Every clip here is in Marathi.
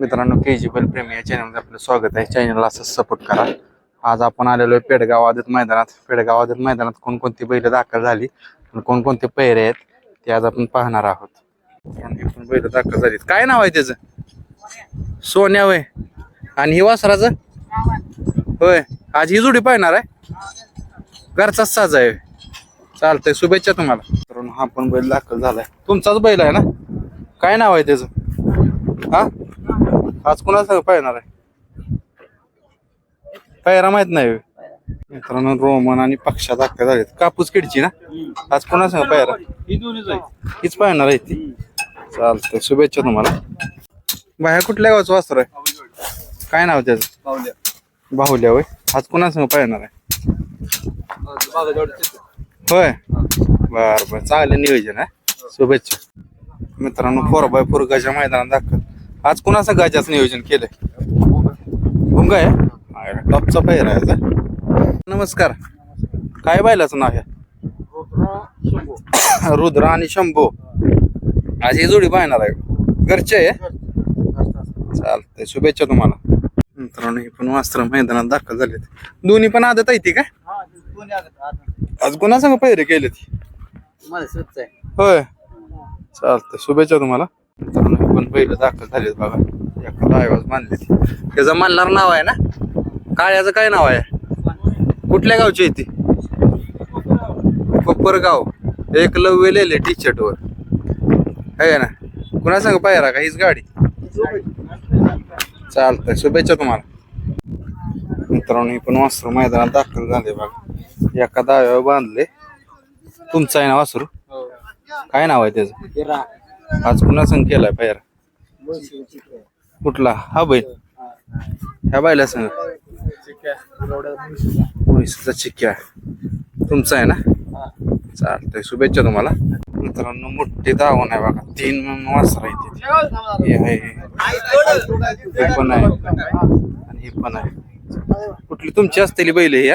मित्रांनो के जी बल प्रेमी या चॅनलमध्ये आपलं स्वागत आहे. चॅनलला असं सपोर्ट करा. आज आपण आलेलो आहे पेडगाव आदित मैदानात. पेडगाव आदित मैदानात कोणकोणती बैल दाखल झाली आणि कोणकोणते पैरे आहेत ते आज आपण पाहणार आहोत. बैल दाखल झालीत. काय नाव आहे त्याचं? सोन्या वय आणि ही वासराचं? होय. आज ही जोडी पाहणार आहे. घरचाच साज आहे. चालतंय. शुभेच्छा तुम्हाला. मित्रांनो हा पण बैल दाखल झालाय. तुमचाच बैल आहे ना? काय नाव आहे त्याचं? हा? आज कुणाला सगळं पाहणार आहे? पायरा माहीत नाही. मित्रांनो रोमन आणि पक्षा दाखल झालेत. कापूस किडची ना? आज कोणा सांग पायरा? हीच पाहणार आहे ती. चालतंय शुभेच्छा तुम्हाला. बाहेर कुठल्या गावचं वासर आहे? काय नाव त्याचं? बाहुल्या. होय. आज कोणा सांग पाहणार आहे? होय. बर बर. चांगलं नियोजन आहे. शुभेच्छा. मित्रांनो फोर बाय फोर मैदानात दाखल. आज कुणाचं गजाचं नियोजन केलंय? भुंगा आहे? टॉपचा पैर आहे याचा. नमस्कार. काय बायलाचं नाव आहे? रुद्र आणि शंभू. आज ही जोडी पाहणार आहे. घरचे आहे? चालतंय शुभेच्छा तुम्हाला. मित्रांनो ही पण वस्त्र मैदानात दाखल झालेत. दोन्ही पण आदत आहे ती आलं आज कोणा सांग पैरे केले ती होय. चालतंय शुभेच्छा तुम्हाला. मित्रांनो पण पहिलं दाखल झालेत बघा. एखादा आवाज मानले त्याचं मानणार नाव आहे ना? काळ्याचं काय नाव आहे? कुठल्या गावची आहे ती? कोपरगाव. एकलव्य लिहिले टी शर्ट वर. आहे ना? कुणा सांग पायरा का? हीच गाडी. चालतंय. शुभेच्छा तुम्हाला. मित्रांनो हे पण वासरू मैदानात दाखल झाले बघा. एका दाव्यावर बांधले. तुमचं आहे ना वासरू? काय नाव आहे त्याचं? आज कुणा संग केलाय पायर? कुठला? हा बैल ह्या बायला सांग. उडीसाचा चिक्क्या तुमचा आहे ना? चालतंय. शुभेच्छा तुम्हाला. मित्रांनो मोठी दावण आहे बघा. तीन वासर आहे हे आहे. हे पण आहे. आणि हे पण आहे. कुठली? तुमची असलेली बैल ही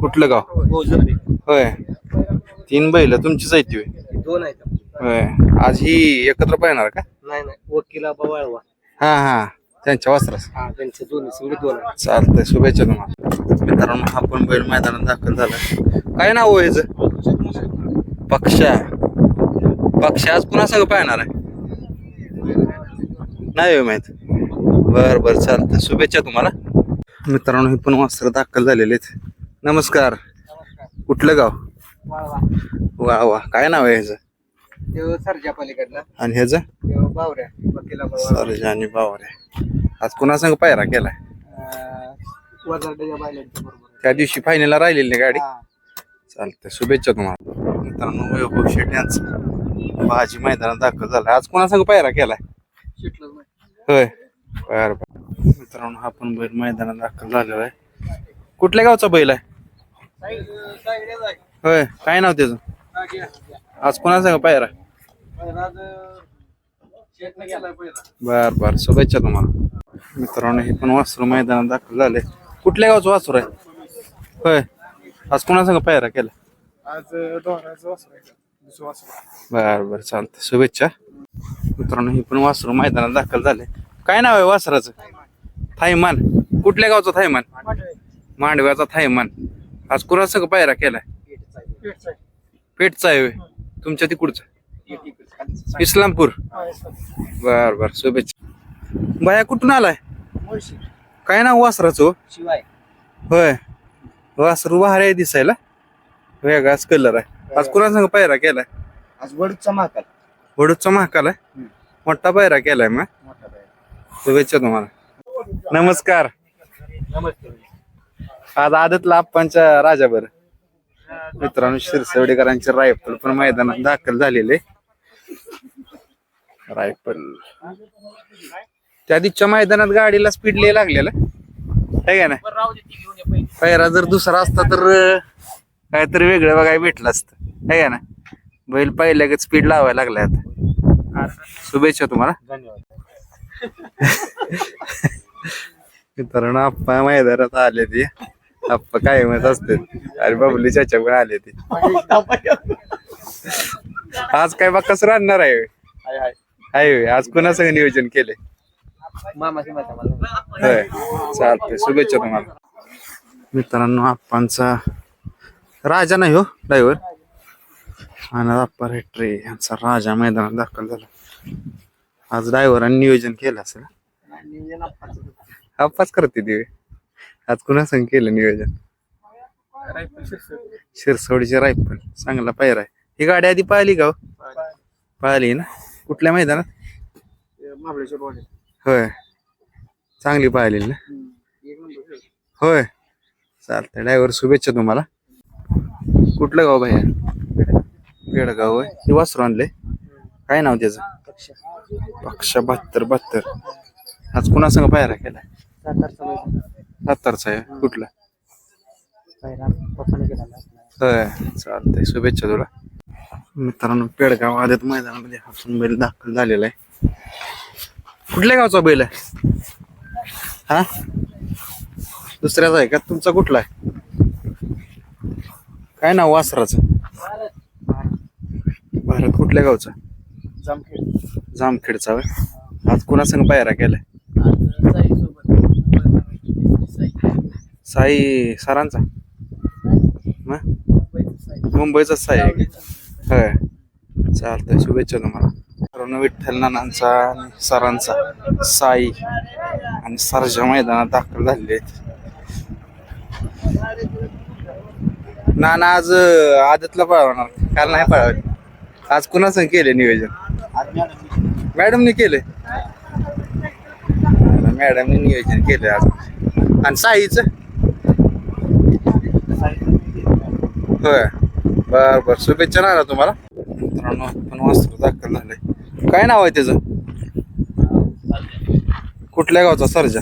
कुठलं गाव? होय. तीन बैल. तुमचीच आहे ती दोन आहेत. होय. आज ही एकत्र पाहणार का? नाही नाही. वकिला हा हा. त्यांच्या वासरास. हा त्यांचे दोन्ही सगळे दोन आहेत. चालतंय शुभेच्छा तुम्हाला. मित्रांनो हा पण बैल मैदानात दाखल झाला. काय नाव आहे ह्याचं पक्षा. पक्षा आज पुन्हा सगळं पाहणार आहे. नाही होय माहीत. बर बर चालतंय. शुभेच्छा तुम्हाला. मित्रांनो हे पण वस्त्र दाखल झालेले आहेत. नमस्कार. कुठलं गाव? वा वा काय नाव आहे ह्याचं सरजा पलीकडला आणि ह्याचं बावऱ्या वकिला सरजा आणि बावरे आज कुणा संग पायरा केलाय? वजारड्याच्या बायलांच्या बरोबर. त्या दिवशी फायनलला राहिलेली ना गाडी? हा. चालतंय शुभेच्छा तुम्हाला. मित्रांनो वैभव शेट यांचं भाजी मैदानात दाखल झाला आज कोणा संग पायरा केलाय? नाही. होय. बर बर मित्रांनो हा पण बैल मैदानात दाखल झालेला आहे. कुठल्या गावचा बैल आहे. होय. काय नाव त्याचं? हा. आज कोणा संग पायरा. बर बर शुभेच्छा तुम्हाला. मित्रांनो हे पण वासरू मैदानात दाखल झाले. कुठल्या गावचं वासरू आहे? होय. आज कोणा संग पायरा केला? आज दोघांचं वासरू आहे. दुसरं वासरू. बर बर चालतंय. शुभेच्छा. मित्रांनो ही पण वासरू मैदानात दाखल झाले. काय नाव आहे वासराचं? थायमान. कुठल्या गावचा थायमान? मांडव्याचा थायमान. आज कुणा सगळं पायरा केलाय? पेटचं आहे. पेटचा आहे होय. तुमच्या तिकडचा. इस्लामपूर. इस्लाम. बर बर शुभेच्छा. बाया कुठून आलाय. काय नाव वासराचं हो? शिवाय होय. वासरू बाहेर आहे दिसायला. वेगळाच कलर आहे. आज कुणा संग पायरा केलाय? आज वडूचा महाकाल. वडूचा महाकाल आहे. मोठा पायरा केलाय मग. शुभेच्छा तुम्हाला. नमस्कार. नमस्ते. आज आदतला आप्पांच्या राजाबर मित्रांनो शिरसवडेकरांचे रायफल पण मैदानात दाखल झालेले. रायफल. त्या दिवशीच्या मैदानात गाडीला स्पीड लय लागलेलं. आहे का ना. पहिला जर दुसरा असता तर काहीतरी वेगळं बघायला भेटलं असतं. आहे का ना बैल पहिल्या स्पीड लावायला लागलाय आता. शुभेच्छा तुम्हाला. धन्यवाद. मित्रांनो आप्पा मैदानात आले ते. आप्पा काय म्हणत असते अरे बाबली चाच्या पण आले ते. आज काय बा कसं राहणार आहे? आहे. आज कुणा सगळं नियोजन केलंय? होय चालतंय शुभेच्छा तुम्हाला. मित्रांनो आप्पांचा राजा नाही हो ड्रायव्हर. आणि आप्पा रेट्रे यांचा राजा मैदानात दाखल झाला. आज ड्रायव्हरांनी नियोजन केलं असेल आप्पाच. करते ते आज कुणा संग केलं नियोजन? शिरसोडीचे रायफल. चांगला पायरा आहे. ही गाडी आधी पाहिली का हो? पाहिली ना? कुठल्या मैदानात? होय. चांगली पाहिली ना? होय. चालतंय. ड्रायव्हर शुभेच्छा तुम्हाला. कुठलं गाव भैया? बेडगाव होय. हे वासरू आणले काय नाव त्याचं? पक्ष पक्ष बहात्तर बहात्तर. आज कुणासंग पायरा केला सातारचा आहे कुठला? होय चालतंय शुभेच्छा तुला. मित्रांनो पेडगाव आदत मैदानामध्ये हासून बैल दाखल झालेला आहे. कुठल्या गावचा बैल आहे? हा? दुसऱ्याचा आहे का? तुमचा कुठला आहे? काय नाव वासराचं? भारत कुठल्या गावचा? जामखेड. जामखेडचा होय? आज कुणा संग पायरा केलाय? साई सरांचा. मुंबईचाच साई. आहे होय. चालतंय शुभेच्छा तुम्हाला. अरुण विठ्ठल नानांचा आणि सरांचा साई आणि सरजा मैदानात दाखल झालेले आहेत. नाना आज आदतला पळवणार काल नाही पळवले आज कुणाचं केले नियोजन? मॅडमने केले मॅडमने नियोजन केले आज. आणि साईचं? होय. बर बर शुभेच्छा ना तुम्हाला. मित्रांनो पण वस्त्र दाखल झालंय. काय नाव आहे त्याचं? कुठल्या गावचा सर्जा?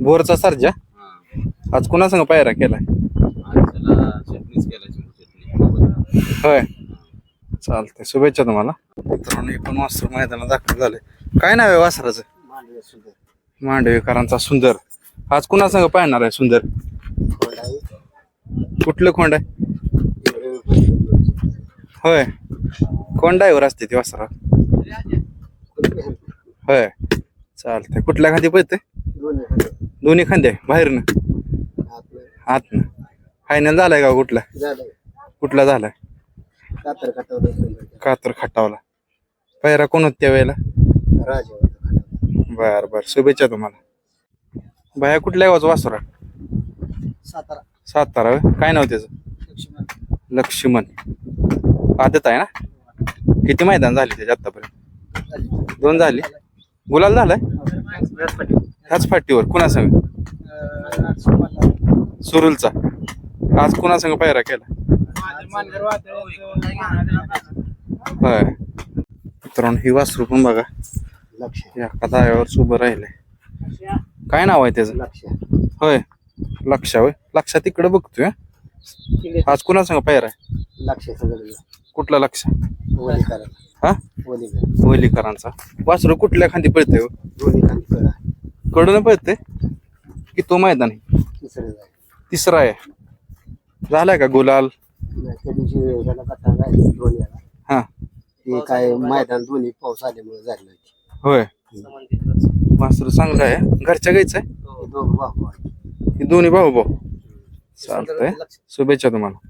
बोरचा. सर्जा? आज कुणा संग पायरा केलाय? होय. चालतंय. शुभेच्छा तुम्हाला. मित्रांनो पण वस्त्र मैदानात दाखल झालंय. काय नाव आहे वासराचं? मांडवेकरांचा सुंदर. आज कुणा संग पाहणार आहे सुंदर? कुठलं खोंड आहे? होय. कोण ड्रायव्हर असते ती वासरा. होय. चालतंय. कुठल्या खांदी पळते दोन्ही खांदे बाहेरनं? आतनं. फायनल झालाय का कुठला? कुठला झालाय? कातर खटावला. पैरा कोण होत त्या वेळेला बर बर. शुभेच्छा तुम्हाला. बाया कुठल्या गावचं वासरा? सातारा. सातारा होय? काय नाव त्याचं? लक्ष्मण. लक्ष्मण. आदत आहे ना? किती मैदान झाले त्याच्या आतापर्यंत? दोन झाली. गुलाल झालाय? ह्याच फाटीवर कुणा संग सुरुलचा. आज कुणा संग पायरा केला? होय. मित्रांनो ही वासरू पण बघा. लक्ष एका दाव्यावर उभं राहिलंय. काय नाव आहे त्याचं? लक्ष. होय. लक्ष होय. लक्ष तिकडे बघतोय? आज कुणा संग? पायरा आहे. लक्ष सगळं कुठला लक्ष? ओली करा हा? ओली करा वलीकरांचा वासरू कुठल्या खांदी पळतंय हो? दोन्ही खाली करा. कडून पळतंय? की तो मैदान आहे? तिसरं जाय. तिसरा आहे. झालाय का गुलाल? त्या दिवशी ह्याला कथा राहिली दोन्ही याला हा. ते काय मैदान दोन्ही पाऊस आल्यामुळे झालं होय. वासरू चांगलं आहे. घरच्या गायचं आहे? दोन भाऊ हे दोन्ही भाऊ भाऊ? चालतंय. शुभेच्छा तुम्हाला.